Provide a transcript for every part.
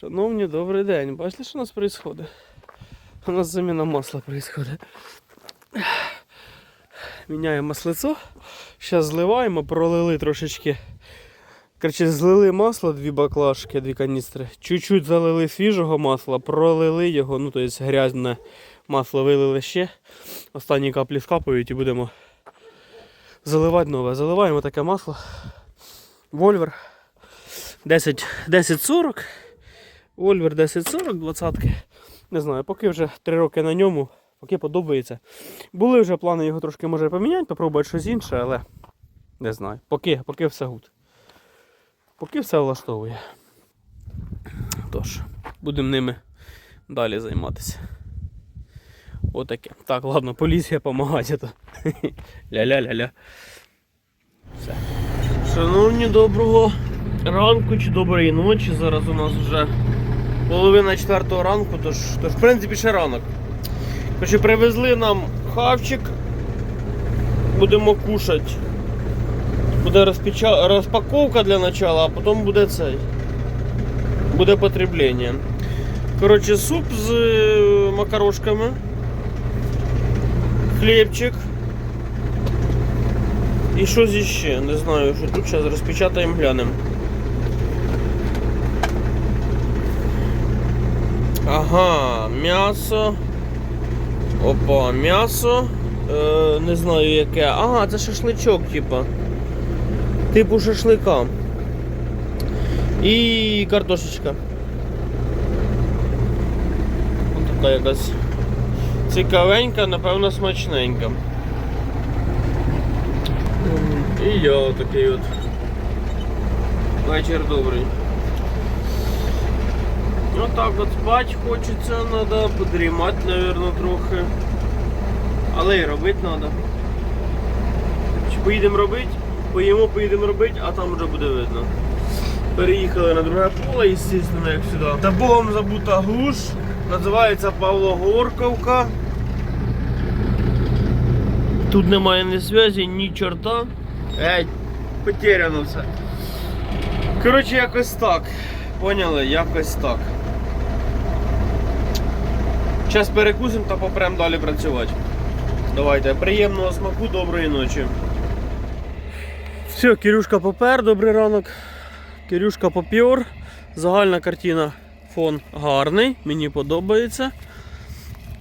Шановні, добрий день. Бачите, що у нас відбувається? У нас заміна масла відбувається. Міняємо маслицо. Зараз зливаємо, пролили трошечки. Короче, злили масло, дві баклажки, дві каністри. Чуть-чуть залили свіжого масла, пролили його, ну тобто грязне масло вилили ще. Останні каплі скапають і будемо заливати нове. Заливаємо таке масло. Вольвер 10 1040. Вольвер 1040, 20 Не знаю, поки вже 3 роки на ньому, поки подобається. Були вже плани його трошки може поміняти, попробувати щось інше, але не знаю. Поки, поки все гуд. Поки все влаштовує. Тож, будемо ними далі займатися. Отаке. Так, ладно, поліція допомагає. то. Ля-ля-ля-ля. Все. Шановні, доброго ранку чи доброї ночі. Зараз у нас вже половина четвертого ранку, тож, тож в принципі ще ранок. Короче, привезли нам хавчик. Будемо кушати. Буде розпеча... розпаковка для начала, а потім буде цей. Буде потреблення. Коротше, суп з е, макарошками. Хлібчик. І щось іще, не знаю, що тут зараз розпечатаємо, глянемо. Ага, м'ясо. Опа, м'ясо. Е, не знаю яке. Ага, це шашличок, типа. Типу шашлика. І картошечка. Ось така якась цікавенька, напевно, смачненька. І я такий от. Вечір добрий. Отак от спать хочеться, треба подрімати, мабуть, трохи. Але і робити треба. Поїдемо робити? Поїмо, поїдемо робити, а там вже буде видно. Переїхали на друге поле, звісно, як сюди. Та Богом забута глуш. Називається Павло Горковка. Тут немає ні зв'язі, ні чорта. Геть, потеряно все. Коротше, якось так. Поняли? Якось так. Зараз перекусимо та попрем далі працювати. Давайте, приємного смаку, доброї ночі. Все, Кирюшка попер, добрий ранок. Кирюшка попер. Загальна картина, фон гарний, мені подобається.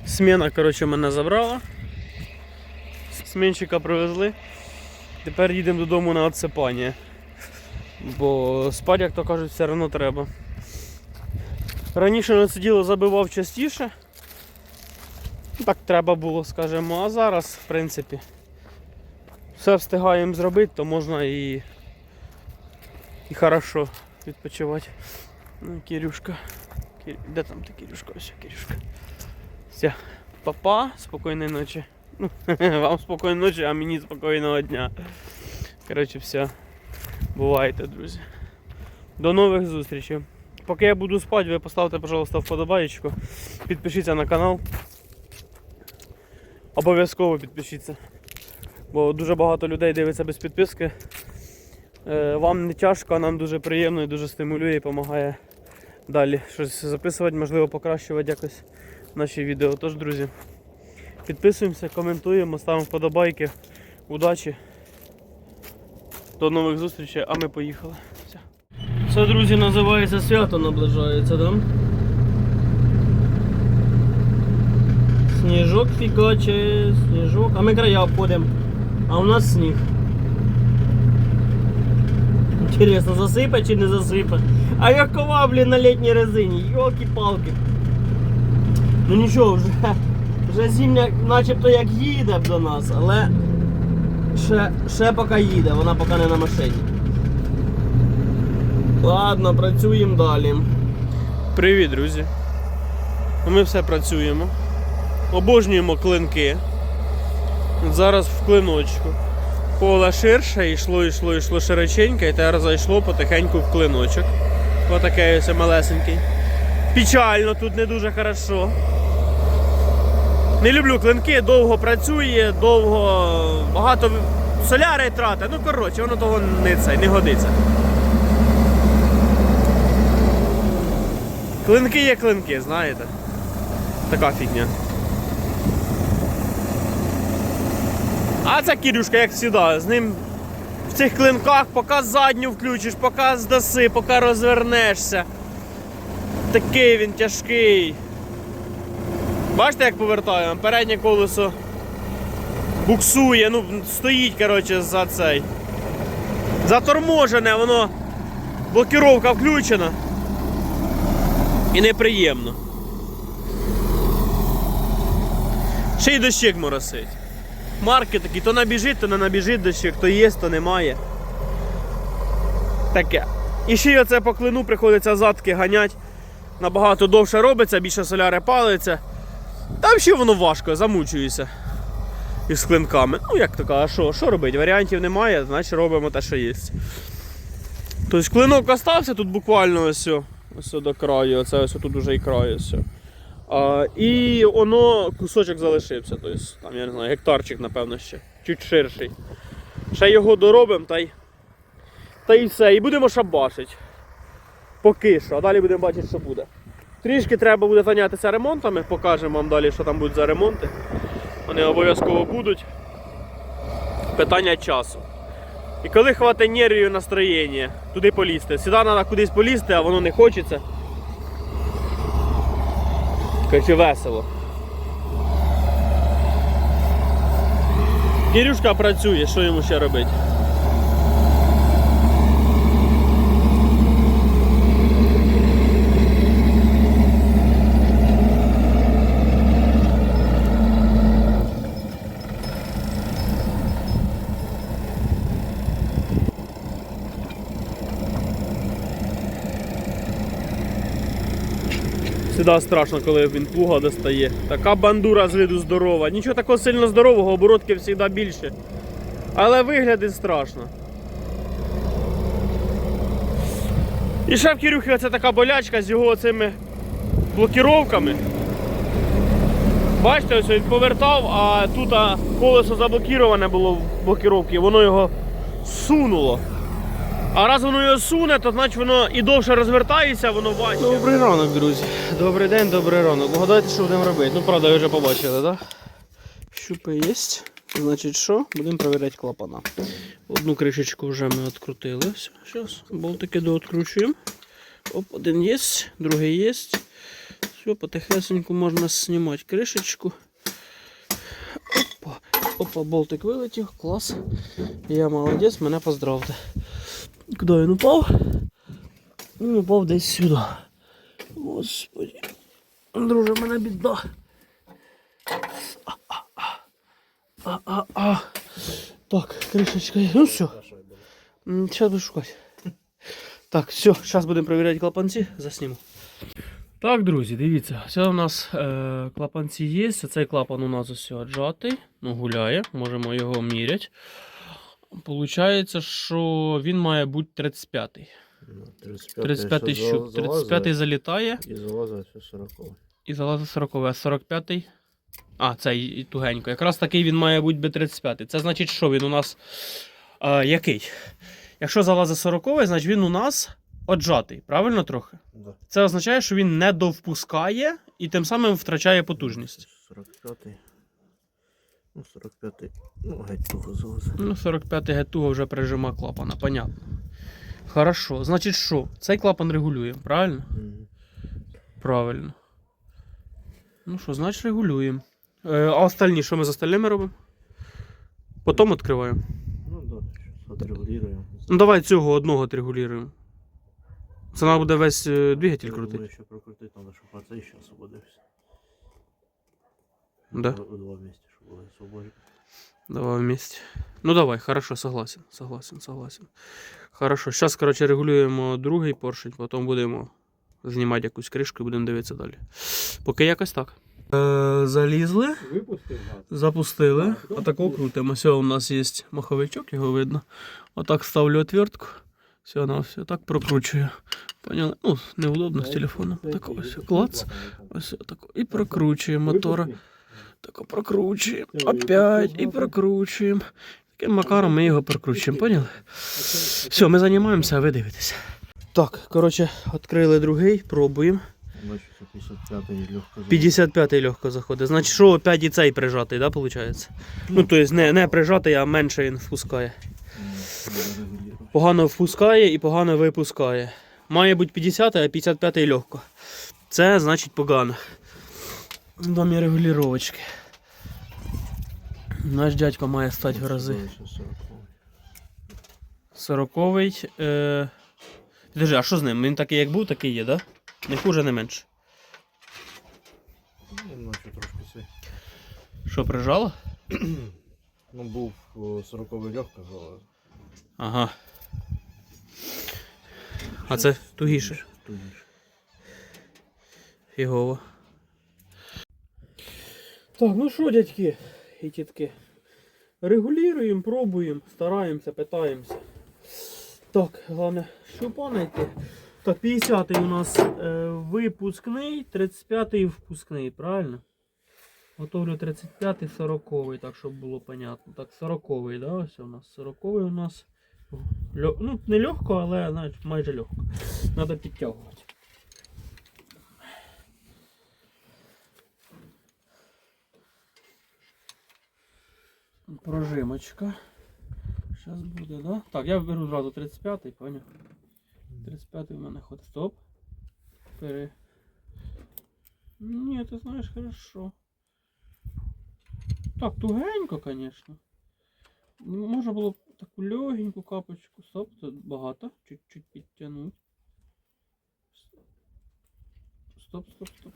Сміна, коротше, мене забрала. Смінчика привезли. Тепер їдемо додому на відсипання. Бо спати, як то кажуть, все одно треба. Раніше на це діло забивав частіше. Так треба було, скажімо, а зараз, в принципі, все встигаємо зробити, то можна і, і хорошо відпочивати. Ну, Кирюшка. Кир... Де там ти Кирюшка? Ось Кирюшка. Все. Папа, спокійної ночі. Ну, вам спокійної ночі, а мені спокійного дня. Коротше, все. Бувайте, друзі. До нових зустрічей. Поки я буду спати, ви поставте, пожалуйста, вподобаєчку. Підпишіться на канал. Обов'язково підпишіться. Бо дуже багато людей дивиться без підписки. Е, Вам не тяжко, а нам дуже приємно і дуже стимулює і допомагає далі щось записувати, можливо, покращувати якось наші відео. Тож, друзі, підписуємося, коментуємо, ставимо вподобайки. Удачі! До нових зустрічей, а ми поїхали. Все, Це, друзі, називається свято наближається, да? Сніжок фікаче, сніжок. А ми края обходимо. А у нас сніг. Інтересно, засипе чи не засипе? А якова, блін, на літній резині, йолки-палки. Ну нічого, вже, вже зімня начебто як їде до нас, але ще, ще поки їде, вона поки не на машині. Ладно, працюємо далі. Привіт, друзі. Ми все працюємо. Обожнюємо клинки. Зараз в клиночку. Поле ширше, йшло, йшло, йшло широченьке, і тепер зайшло потихеньку в клиночок. Отакий ось малесенький. Печально, тут не дуже хорошо. Не люблю клинки, довго працює, довго багато соляри тратить. Ну коротше, воно того не це, не годиться. Клинки є клинки, знаєте. Така фігня. А це Кірюшка, як завжди, з ним в цих клинках, поки задню включиш, поки здаси, поки розвернешся. Такий він тяжкий. Бачите, як повертаю? Переднє колесо буксує, ну, стоїть, коротше, за цей. Заторможене, воно. Блокіровка включена. І неприємно. Ще й дощик моросить. Марки такі, то набіжить, то не набіжить дощик, то є, то немає. Таке. І ще й оце по клину приходиться задки ганять. Набагато довше робиться, більше соляри палиться. Там ще воно важко, замучуюся. Із клинками. Ну, як така, а що? Що робити? Варіантів немає, значить робимо те, що є. Тобто клинок остався тут буквально ось, ось до краю, оце ось тут уже і край ось. А, і воно кусочок залишився. Тобто, там, я не знаю, гектарчик, напевно, ще. Чуть ширший. Ще його доробимо та й. Та й все. І будемо шабашити. Поки що, а далі будемо бачити, що буде. Трішки треба буде зайнятися ремонтами, покажемо вам далі, що там будуть за ремонти. Вони обов'язково будуть. Питання часу. І коли хватить нервів настроєння, туди полізти. Сюди треба кудись полізти, а воно не хочеться. Короче, весело. Кирюшка працює, що йому ще робити? Всегда страшно, коли він плуга достає. Така бандура з виду здорова. Нічого такого сильно здорового, оборотки завжди більше. Але виглядить страшно. І ще в Кирюхи це така болячка з його цими блокіровками. Бачите, ось він повертав, а тут колесо заблокіроване було в блокіровці, воно його сунуло. А раз воно його суне, то значить воно і довше розвертається, воно важче. Добрий ранок, друзі. Добрий день, добрий ранок. Вгадайте, що будемо робити. Ну, правда, ви вже побачили, так? Да? Щупи є. Значить, що? Будемо перевіряти клапана. Одну кришечку вже ми відкрутили. Все, зараз болтики дооткручуємо. Оп, один є, другий є. Все, потихесеньку можна знімати кришечку. Опа, опа, болтик вилетів, клас. Я молодець, мене поздравте. Куди він упав? Він упав десь сюди. Господи. Друже, мене біда. А-а-а. Так, кришечка. Ну все. Зараз буду шукати. Так, все, зараз будемо перевіряти клапанці, засніму. Так, друзі, дивіться, це у нас е, клапанці є. Цей клапан у нас ось отжатий, ну гуляє, можемо його міряти. Получається, що він має бути 35-й. Ну, 35 35-й щуп. 35-й залітає І залазить все 40 і залазить 40 а 45-й. А, цей і тугенько. Якраз такий він має бути B35. Це значить, що він у нас е, який? Якщо залазить 40 значить він у нас отжатий, правильно трохи? Да. Це означає, що він не довпускає і тим самим втрачає потужність. 45-й. Ну, 45-й. Ну, геть туго. Ну, 45-й гетуго вже прижима клапана, понятно. Хорошо. Значить що? Цей клапан регулюємо, правильно? Мгм. Правильно. Ну що, значить регулюємо. Е, а остальні, що ми з остальними робимо? Потім відкриваємо. Ну, сейчас отрегулируем. Ну давай цього одного отрегулюємо. Це нам буде весь е, двигатель Я крутити. думаю, ще прокрутити треба, щоб оцей ще освободився. Да. У два місця, свободі. Давай вместе. Ну давай, хорошо, согласен, согласен, согласен. Хорошо. Зараз, коротше, регулюємо другий поршень, потім будемо знімати якусь кришку і будемо дивитися далі. Поки якось так. Е, залізли, Випустив газ. запустили. Отако крутимо. Все, у нас є маховичок, його видно. Отак ставлю отвертку. Все, на все так прокручую. Поняли? Ну, неудобно з телефоном. Так ось клац. Ось так. І прокручуємо мотора. Так прокручуємо. Опять і прокручуємо. Таким макаром ми його прокручуємо, поняли? Все, ми займаємося, а ви дивитеся. Так, коротше, відкрили другий, пробуємо. Бачу, це 55-й легко. 55-й легко заходить. Значить, що опять і цей прижатий, да, виходить? Ну, тобто не, не прижатий, а менше він впускає. Погано впускає і погано випускає. Має бути 50, а 55 легко. Це значить погано. Домі регулювачки. Наш дядько має стати в рази. 40-й. Е... Підожди, а що з ним? Він такий як був, такий є, да? Не хуже, не менше. Що, прижало? Ну, був 40-й легко, але... Ага. А це тугіше. Тугіше. Фігово. Так, ну що, дядьки і тітки? Регулюємо, пробуємо, стараємося, питаємося. Так, головне, щупа знайти. Так, 50-й у нас е, випускний, 35-й впускний, правильно? Готовлю 35-й, 40-й, так, щоб було понятно. Так, 40-й, да, ось у нас. 40-й у нас. Лё... Ну, не легко, але знаєш, майже легко. Треба підтягувати. Прожимочка. Зараз буде, да? Так, я беру зразу 35-й, поняв? 35-й у мене ходить. Стоп. Пере. Ні, ти знаєш, хорошо. Так, тугенько. Ну, Можна було б таку легеньку капочку. Стоп, це багато. Чуть-чуть підтягнути. Стоп, стоп, стоп.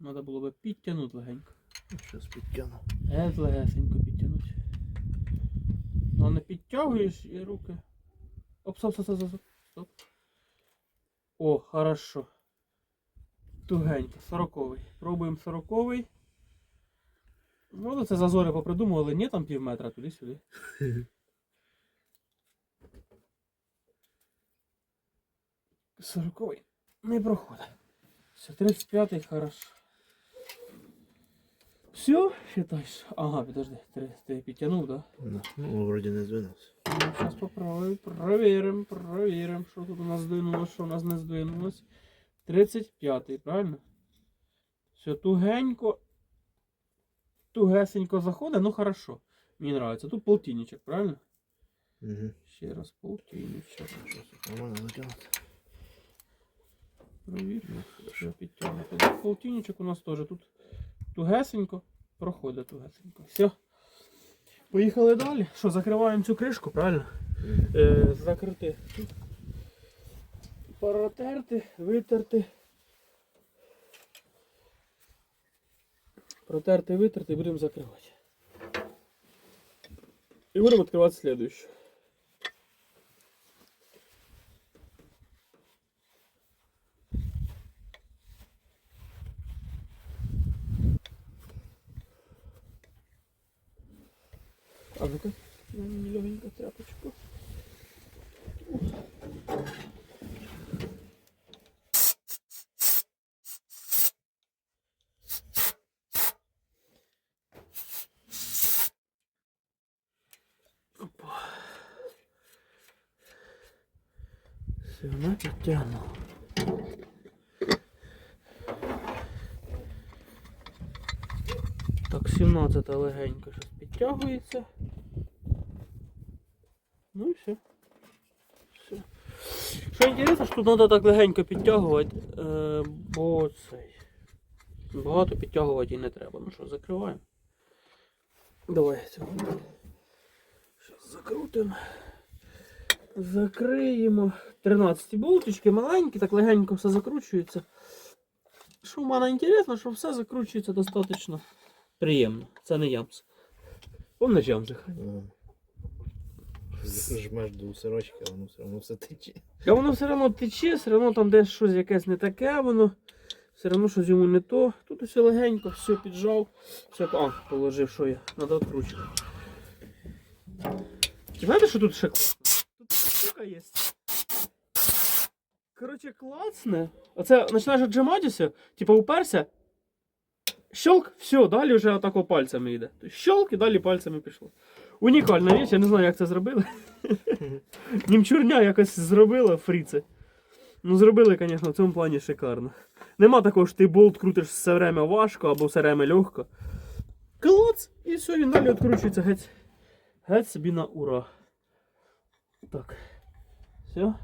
Надо було би підтягнути легенько. Зараз підтягну. Геть легесенько підтягнути. Ну не підтягуєш і руки. Оп, стоп, стоп, стоп, стоп, стоп. О, хорошо. Тугенько, сороковий. Пробуємо сороковий. Ну, це зазори попридумували, ні там пів метра туди-сюди. Сороковий не проходить. Все, 35-й хорошо. Все, считаешь? Ага, подожди, ты, ты підтягнув, да? Да. Ну, вроді не здвинувся. Ну, сейчас попробуем, проверим, проверим, що тут у нас здвинулось, що у нас не здвинулось. 35-й, правильно? Все, тугенько. Тугесенько заходить, ну хорошо. Мені нравится. Тут полтинничок, правильно? Угу. Ще раз полтинничок. Нормально натягнути. Провір. Що підтягнути. Полтинничок у нас теж тут тугесенько. Проходить тугесенько. Все. Поїхали далі. Що, закриваємо цю кришку, правильно? Е, закрити. Протерти, витерти. Протерти, витерти і будемо закривати. І будемо відкривати слідуючу. А ну-ка, легенько тряпочку. Опа. Все, на підтягнув. Так, 17 легенько щось підтягується. Ну і все. все. Що інтересно, що тут треба так легенько підтягувати, е, бо цей. Багато підтягувати і не треба. Ну що, закриваємо. Давай цього. Зараз закрутимо. Закриємо. 13 болтички маленькі, так легенько все закручується. Що в мене інтересно, що все закручується достатньо приємно. Це не ямс. Помниш ямзих? Жмеш до сирочки, а воно все одно все тече. А воно все одно тече, все одно там десь щось якесь не таке, воно все одно щось йому не то. Тут усе легенько, все піджав, все а, положив, що я, треба відкручувати. Ти знаєте, що тут ще класно? Тут така штука є. Коротше, класне. Оце починаєш отжиматися, типу уперся. Щелк, все, далі вже отако пальцями йде. Тобто Щелк і далі пальцями пішло. Унікальна річ, я не знаю, як це зробили. Німчурня якось зробила фріце. Ну, зробили, звісно, в цьому плані шикарно. Нема такого, що ти болт крутиш все время важко або все время легко. Клац! І все, він далі відкручується геть. Геть собі на ура. Так. Все.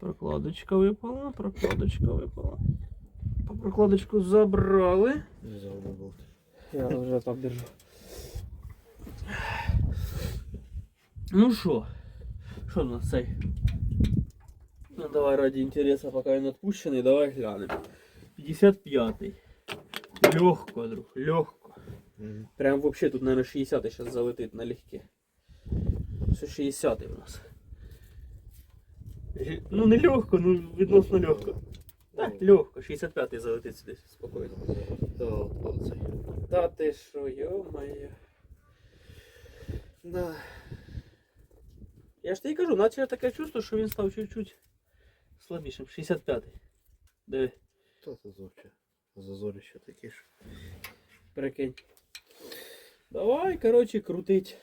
Прокладочка випала, прокладочка випала. По прокладочку забрали. Взяв би болт. Я вже так держу. Ну що? Що у нас цей? Ну давай ради інтересу, поки він відпущений, давай глянемо. 55-й. Легко, друг, легко. Прям вообще тут, наверное, 60-й сейчас залетить налегке. Все 60-й у нас. Ну не легко, ну відносно легко. Так, легко, 65-й залетить сюди спокійно. Оцей. Та ти що, йо-моє. Да. Я ж тобі кажу, наче таке чувство, що він став чуть-чуть слабішим. 65-й. Диви, Та це зовсім. Зазоріще такі ж. прикинь. Давай, коротше, крутить.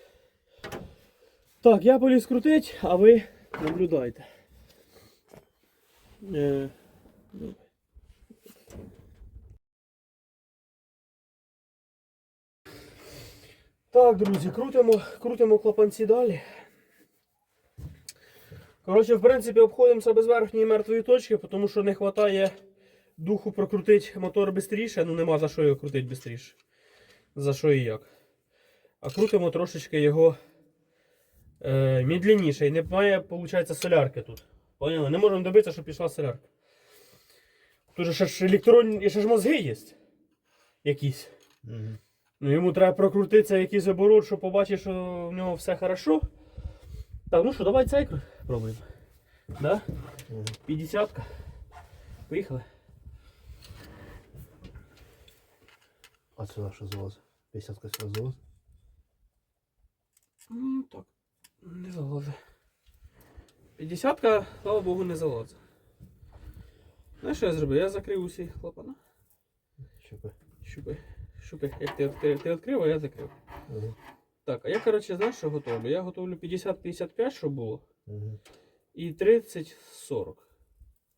Так, я поліз крутить, а ви наблюдайте. Е, добре. Так, друзі, крутимо, крутимо клапанці далі. Коротше, в принципі, обходимося без верхньої мертвої точки, тому що не вистачає духу прокрутити мотор швидше, ну нема за що його крутити швидше. За що і як. А крутимо трошечки його е, медленніше. І не має, виходить, солярки тут. Поняли? Не можемо добитися, щоб пішла солярка. Тут же ж електронні, ще ж мозги є. Якісь. Угу. Ну, йому треба прокрутитися якийсь оборот, щоб побачити, що в нього все хорошо. Так, ну що, давай цей пробуємо. Да? Угу. 50 Поїхали. А це що залазить? 50 сюди залазить? Ну, так. Не залазить. 50 слава Богу, не залазить. Знаєш, що я зробив? Я закрив усі клапана. Щепи. Щупи. Щупи. Як ти відкрив, ти відкрив, а я закрив. Угу. Так, а я, коротше, знаєш, що готовлю? Я готовлю 50-55, щоб було. Угу. І 30-40.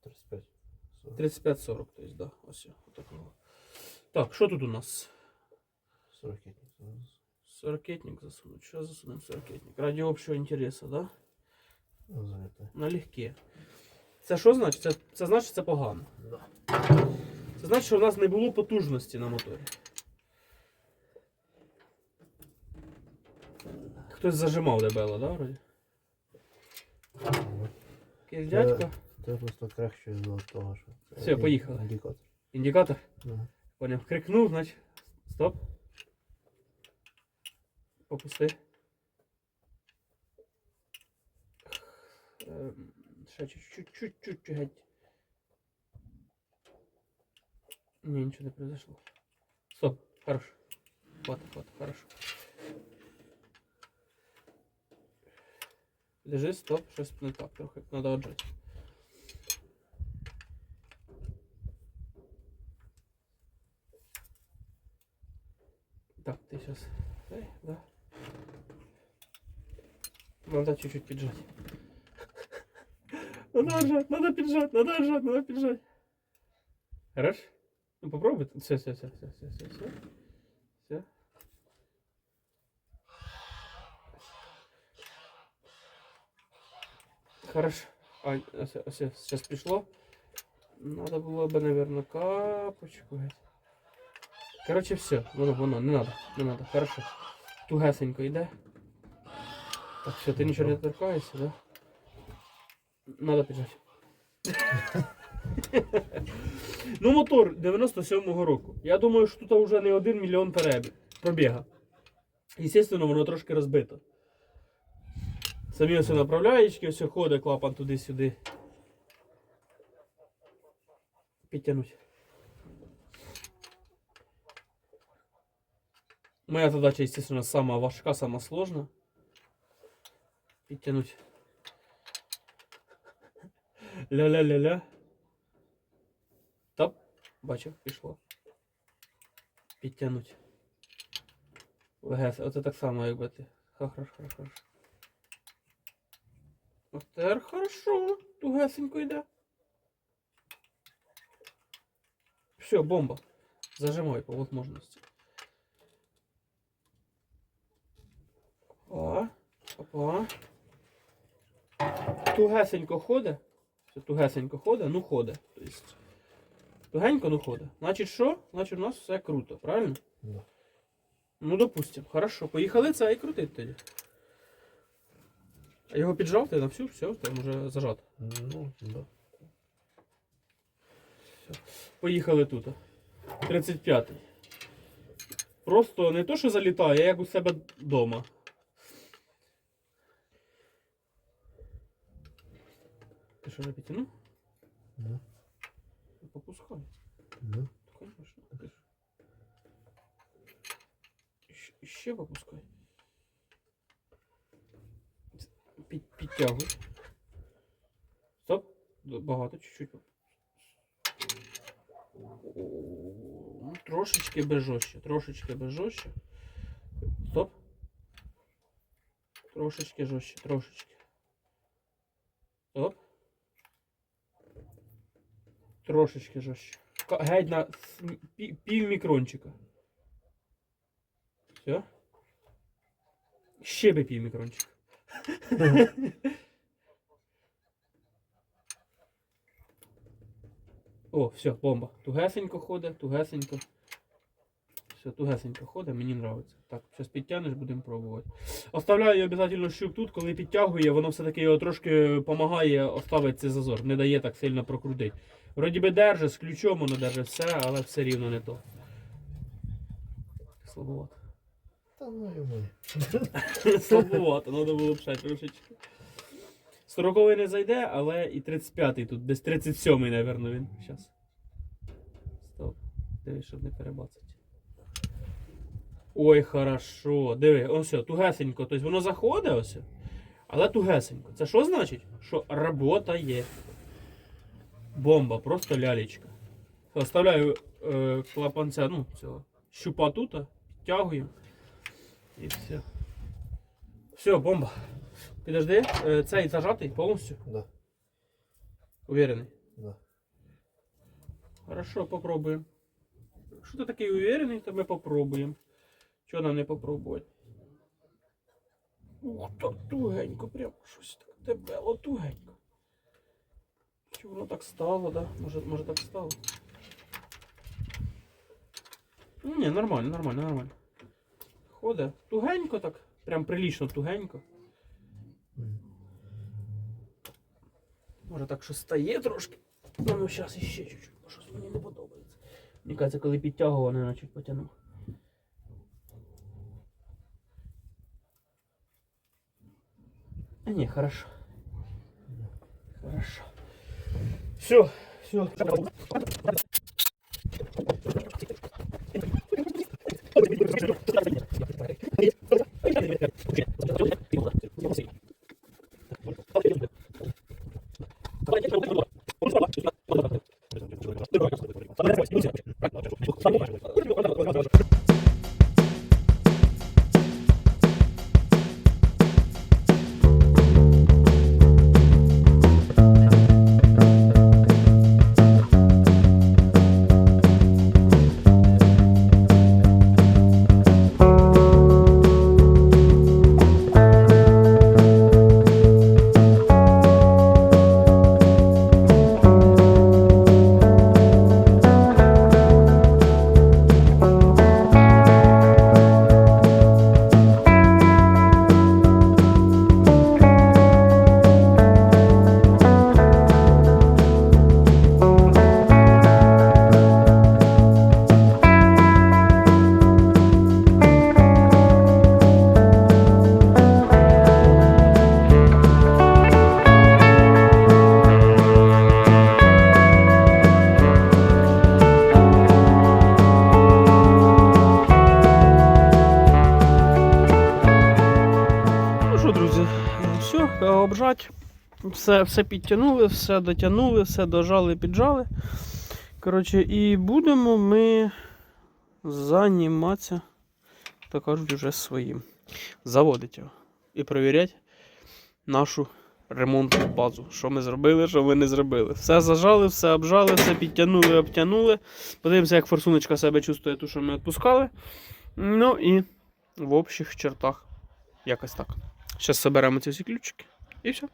35. 40. 35-40, тобто, да. Ось отакого. Так, що тут у нас? 40 зараз. Сорокетник засунуть. Що засунемо сорокетник? Ради общого інтересу, да? Занято. Налегке. Це що значить? Це, це значить це погано. Да. Це значить, що в нас не було потужності на моторі. Хтось зажимав дебело, да, вроді? Якийсь дядько. Це просто краще до того, що. Все, поїхали. Індикатор. Індикатор. Ага. Поняв. Крикнув, значить. Стоп. Попусти. Ем, Ще чуть-чуть, чуть-чуть геть. Ні, нічого не произошло. Стоп, хорошо. Хватит, хватит, хорошо. Держи, стоп, щось не так трохи. Надо отжать. Так, ты сейчас. Да. Надо чуть-чуть поджать. Надо отжать, надо поджать, надо отжать, надо поджать. Хорош? Ну попробуй. Все, все, все, все, все, все. Все. Хорошо. А, сейчас пришло. Надо было бы, наверное, капочку. Короче, все. Воно, воно, не надо, не надо. Хорошо. Тугесенько йде. Так, все, ти нічого не торкаєшся, да? Надо піджати. ну, мотор 97-го року. Я думаю, що тут вже не один мільйон перебіг. Пробіга. Естественно, воно трошки розбито. Самі ось направляєчки, ось ходить клапан туди-сюди. Підтягнуть. Моя задача, естественно, самая важка, самая сложная. Підтягнуть. Ля-ля-ля-ля. Топ. Бачив, пішло. Підтягнуть. Легес, оце так само, якби ти. Хорош, хорош, хорош. А хорошо, тугесенько йде. Все, бомба. Зажимай по возможности. Опа. Опа. Тугесенько ходить. Все тугесенько ходить, ну ходить. Тобто, тугенько, ну ходить. Значить що? Значить у нас все круто, правильно? Да. Ну, допустим. Хорошо. Поїхали це і крутить тоді. А його піджав ти на всю, все, там вже зажато. Ну, да. Поїхали тут. 35-й. Просто не то, що залітає, а як у себе вдома. Ти що не підтягнув? Да. Попускай. Да. Конечно. Ж. Щ- Ще попускай. Підтягуй. Стоп. Багато, чуть-чуть. Ну, Трошечки без жорстче, трошечки без жорстче. Стоп. Трошечки жорстче, трошечки. Стоп. Трошечки жорстче. Геть на пів мікрончика. Все. Ще би пів мікрончика. О, все, бомба. Тугесенько ходить, тугесенько. Все, тугесенько ходить, мені подобається. Так, зараз підтягнеш, будемо пробувати. Оставляю обов'язково щуп тут, коли підтягує, воно все-таки його трошки допомагає оставити цей зазор, не дає так сильно прокрутити. Вроді би держить, з ключом воно держить все, але все рівно не то. Слабовато. Та ну йому. Слабовато, треба було б ще трошечки. Сороковий не зайде, але і 35-й тут, десь 37-й, напевно, він. Щас. Стоп. Диви, щоб не перебацати. Ой, хорошо. Диви, ось тугесенько. Тобто воно заходить ось. Але тугесенько. Це що значить? Що робота є. Бомба, просто лялечка. Оставляю е, клапанця, ну, цього щупа тут, підтягуємо. І все. Все, бомба. Підожди, е, цей зажатий повністю. Да. Уверений. Да. Хорошо, попробуємо. Якщо ти такий уверений, то ми попробуємо. Чого нам не попробувати? Так тугенько, прям щось так дебело тугенько. Чи воно так стало, да? Може, може так стало? Ну, ні, нормально, нормально, нормально. Ходить. Тугенько так. Прям прилічно тугенько. Може так що стає трошки. Ну, ну зараз іще чуть-чуть, бо щось мені не подобається. Мені кажеться, коли підтягував, не чуть потягнув. А ні, хорошо. Хорошо. Все, все. Ну Все, все підтягнули, все дотягнули, все дожали, піджали. Коротше, і будемо ми займатися, так кажуть, вже своїм. Заводити його. І перевіряти нашу ремонтну базу. Що ми зробили, що ми не зробили. Все зажали, все обжали, все підтягнули, обтягнули. Подивимося, як форсуночка себе чувствує, ту, що ми відпускали. Ну і в общих чертах якось так. Зараз зберемо ці всі ключики і все.